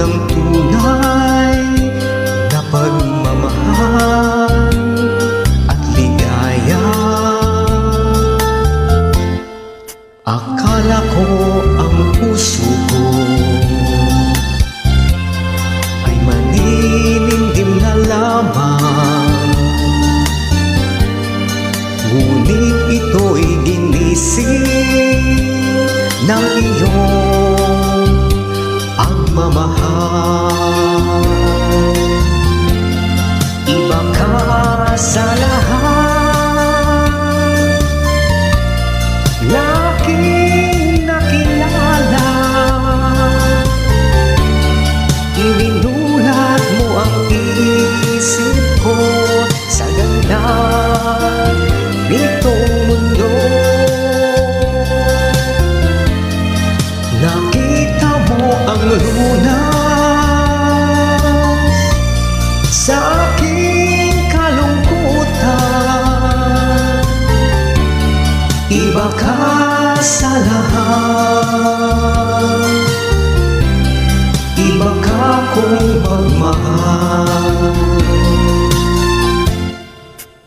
ng tunay na pagmamahal at ligaya. Akala ko ang puso ko ay maninindim na lamang. Ngunit ito'y ginising ng iyong pagmamahal. Iba ka sa Iba ka sa lahat. Iba ka kong magmahal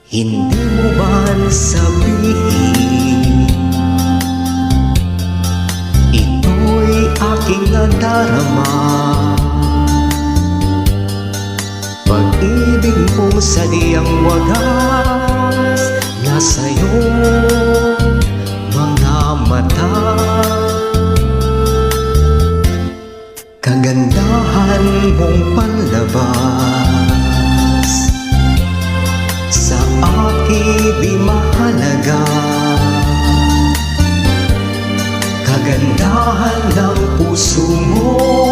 Hindi mo man sabihin Ito'y aking nadarama. Pag-ibig mo sa diyang wagas Kagandahan mong panlabas. Sa akin di mahalaga Kagandahan ng puso mo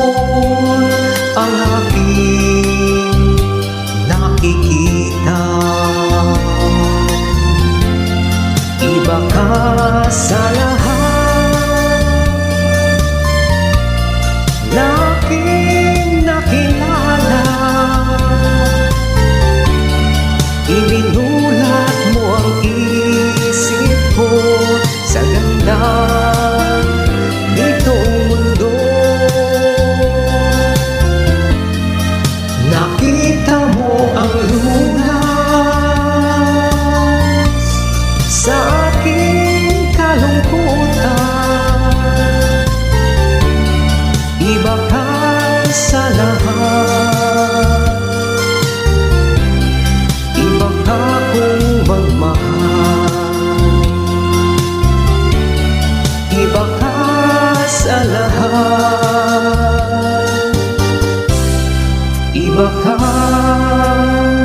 heart.